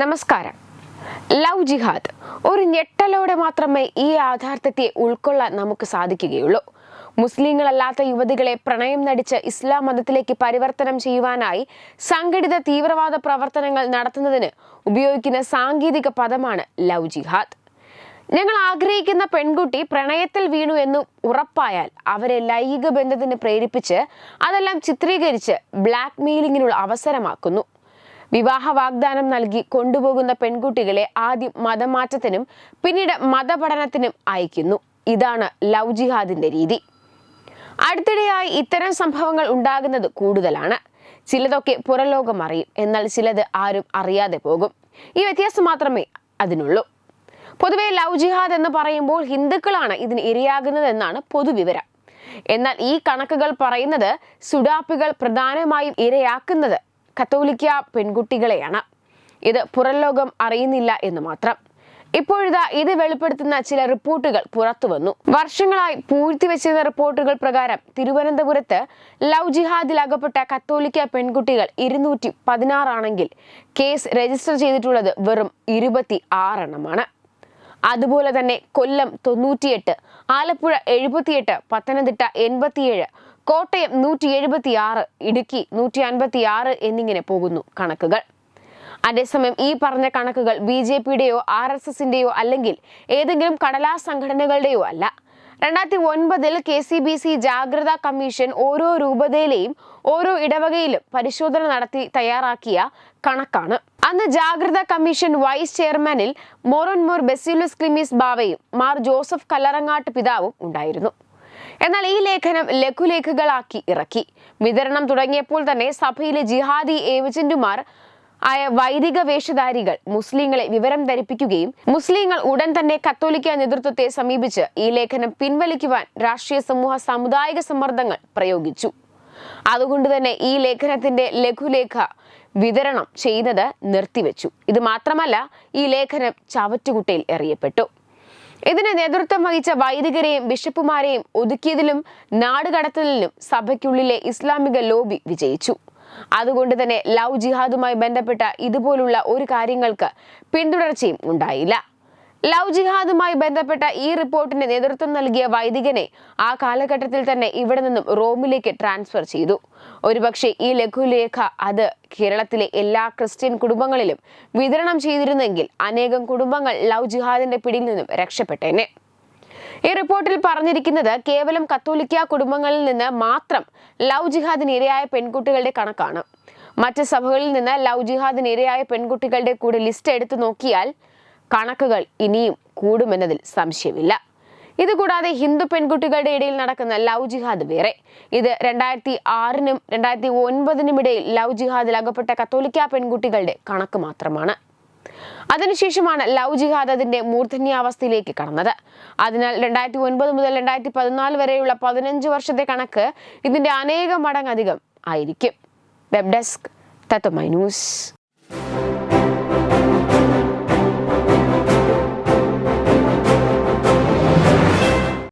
നമസ്കാരം. ലവ് ജിഹാദ്. ഒരു ഞെട്ടലോടെ മാത്രമേ ഈ യാഥാർത്ഥ്യത്തെ ഉൾക്കൊള്ളാൻ നമുക്ക് സാധിക്കുകയുള്ളൂ. മുസ്ലിങ്ങളല്ലാത്ത യുവതികളെ പ്രണയം നടിച്ച് ഇസ്ലാം മതത്തിലേക്ക് പരിവർത്തനം ചെയ്യുവാനായി സംഘടിത തീവ്രവാദ പ്രവർത്തനങ്ങൾ നടത്തുന്നതിന് ഉപയോഗിക്കുന്ന സാങ്കേതിക പദമാണ് ലവ് ജിഹാദ്. ഞങ്ങൾ ആഗ്രഹിക്കുന്ന പെൺകുട്ടി പ്രണയത്തിൽ വീണു എന്ന് ഉറപ്പായാൽ അവരെ ലൈംഗിക ബന്ധത്തിന് പ്രേരിപ്പിച്ച് അതെല്ലാം ചിത്രീകരിച്ച് ബ്ലാക്ക് മെയിലിങ്ങിനുള്ള അവസരമാക്കുന്നു. വിവാഹ വാഗ്ദാനം നൽകി കൊണ്ടുപോകുന്ന പെൺകുട്ടികളെ ആദ്യം മതമാറ്റത്തിനും പിന്നീട് മതപഠനത്തിനും അയക്കുന്നു. ഇതാണ് ലവ് ജിഹാദിന്റെ രീതി. അടുത്തിടെയായി ഇത്തരം സംഭവങ്ങൾ ഉണ്ടാകുന്നത് കൂടുതലാണ്. ചിലതൊക്കെ പുറലോകം അറിയും. എന്നാൽ ചിലത് ആരും അറിയാതെ പോകും. ഈ വ്യത്യാസം മാത്രമേ അതിനുള്ളൂ. പൊതുവെ ലവ് ജിഹാദ് എന്ന് പറയുമ്പോൾ ഹിന്ദുക്കളാണ് ഇതിന് ഇരയാകുന്നതെന്നാണ് പൊതുവിവരം. എന്നാൽ ഈ കണക്കുകൾ പറയുന്നത് സുഡാപ്പികൾ പ്രധാനമായും ഇരയാക്കുന്നത് കത്തോലിക്ക പെൺകുട്ടികളെയാണ്. ഇത് പുറംലോകം അറിയുന്നില്ല എന്ന് മാത്രം. ഇപ്പോഴിതാ ഇത് വെളിപ്പെടുത്തുന്ന ചില റിപ്പോർട്ടുകൾ പുറത്തു വന്നു. വർഷങ്ങളായി പൂഴ്ത്തിവെച്ചിരുന്ന റിപ്പോർട്ടുകൾ പ്രകാരം തിരുവനന്തപുരത്ത് ലവ് ജിഹാദിൽ അകപ്പെട്ട കത്തോലിക്ക പെൺകുട്ടികൾ ഇരുന്നൂറ്റി പതിനാറാണെങ്കിൽ കേസ് രജിസ്റ്റർ ചെയ്തിട്ടുള്ളത് വെറും ഇരുപത്തി ആറെണ്ണമാണ്. അതുപോലെ തന്നെ കൊല്ലം തൊണ്ണൂറ്റിയെട്ട് ആലപ്പുഴ എഴുപത്തിയെട്ട് പത്തനംതിട്ട എൺപത്തിയേഴ് കോട്ടയം നൂറ്റി എഴുപത്തി ആറ് ഇടുക്കി നൂറ്റി അൻപത്തി ആറ് എന്നിങ്ങനെ പോകുന്നു കണക്കുകൾ. അതേസമയം ഈ പറഞ്ഞ കണക്കുകൾ ബി ജെ പിയുടെയോ ആർ എസ് എസിന്റെയോ അല്ലെങ്കിൽ ഏതെങ്കിലും കടലാസ് സംഘടനകളുടെയോ അല്ല. രണ്ടായിരത്തി ഒൻപതിൽ കെ സി ബി സി ജാഗ്രതാ കമ്മീഷൻ ഓരോ രൂപതയിലെയും ഓരോ ഇടവകയിലും പരിശോധന നടത്തി തയ്യാറാക്കിയ കണക്കാണ്. അന്ന് ജാഗ്രതാ കമ്മീഷൻ വൈസ് ചെയർമാനിൽ മോറോൻമോർ ബെസിലുസ് ക്ലിമിസ് ബാവയും മാർ ജോസഫ് കല്ലറങ്ങാട്ട് പിതാവും ഉണ്ടായിരുന്നു. എന്നാൽ ഈ ലേഖനം ലഘുലേഖകളാക്കി ഇറക്കി. വിതരണം തുടങ്ങിയപ്പോൾ തന്നെ സഭയിലെ ജിഹാദി ഏജന്റുമാർ ആയ വൈദിക വേഷധാരികൾ മുസ്ലിങ്ങളെ വിവരം ധരിപ്പിക്കുകയും മുസ്ലിങ്ങൾ ഉടൻ തന്നെ കത്തോലിക്ക നേതൃത്വത്തെ സമീപിച്ച് ഈ ലേഖനം പിൻവലിക്കുവാൻ രാഷ്ട്രീയ സമൂഹ സാമുദായിക സമ്മർദ്ദങ്ങൾ പ്രയോഗിച്ചു. അതുകൊണ്ട് തന്നെ ഈ ലേഖനത്തിന്റെ ലഘുലേഖ വിതരണം ചെയ്യുന്നത് നിർത്തിവെച്ചു. ഇത് മാത്രമല്ല ഈ ലേഖനം ചവറ്റുകുട്ടയിൽ എറിയപ്പെട്ടു. ഇതിന് നേതൃത്വം വഹിച്ച വൈദികരെയും ബിഷപ്പുമാരെയും ഒതുക്കിയതിലും നാടുകടത്തലിലും സഭയ്ക്കുള്ളിലെ ഇസ്ലാമിക ലോബി വിജയിച്ചു. അതുകൊണ്ട് തന്നെ ലവ് ജിഹാദുമായി ബന്ധപ്പെട്ട ഇതുപോലുള്ള ഒരു കാര്യങ്ങൾക്ക് പിന്തുടർച്ചയും ഉണ്ടായില്ല. ലവ് ജിഹാദുമായി ബന്ധപ്പെട്ട ഈ റിപ്പോർട്ടിന് നേതൃത്വം നൽകിയ വൈദികനെ ആ കാലഘട്ടത്തിൽ തന്നെ ഇവിടെ നിന്നും റോമിലേക്ക് ട്രാൻസ്ഫർ ചെയ്തു. ഒരുപക്ഷെ ഈ ലഘുലേഖ അത് കേരളത്തിലെ എല്ലാ ക്രിസ്ത്യൻ കുടുംബങ്ങളിലും വിതരണം ചെയ്തിരുന്നെങ്കിൽ അനേകം കുടുംബങ്ങൾ ലവ് ജിഹാദിന്റെ പിടിയിൽ നിന്നും രക്ഷപ്പെട്ടേനെ. ഈ റിപ്പോർട്ടിൽ പറഞ്ഞിരിക്കുന്നത് കേവലം കത്തോലിക്ക കുടുംബങ്ങളിൽ നിന്ന് മാത്രം ലവ് ജിഹാദിന് ഇരയായ പെൺകുട്ടികളുടെ കണക്കാണ്. മറ്റ് സഭകളിൽ നിന്ന് ലവ് ജിഹാദിന് ഇരയായ പെൺകുട്ടികളുടെ കൂടെ ലിസ്റ്റ് എടുത്തു നോക്കിയാൽ കണക്കുകൾ ഇനിയും കൂടുമെന്നതിൽ സംശയമില്ല. ഇതുകൂടാതെ ഹിന്ദു പെൺകുട്ടികളുടെ ഇടയിൽ നടക്കുന്ന ലവ് ജിഹാദ് വേറെ. ഇത് രണ്ടായിരത്തി ആറിനും രണ്ടായിരത്തി ഒൻപതിനും ഇടയിൽ ലവ് ജിഹാദിൽ അകപ്പെട്ട കത്തോലിക്ക പെൺകുട്ടികളുടെ കണക്ക് മാത്രമാണ്. അതിനുശേഷമാണ് ലവ് ജിഹാദ് അതിന്റെ മൂർധന്യാവസ്ഥയിലേക്ക് കടന്നത്. അതിനാൽ രണ്ടായിരത്തി ഒൻപത് മുതൽ രണ്ടായിരത്തി പതിനാല് വരെയുള്ള പതിനഞ്ച് വർഷത്തെ കണക്ക് ഇതിന്റെ അനേകം മടങ്ങധികം ആയിരിക്കും. Web desk Tatwamayi news.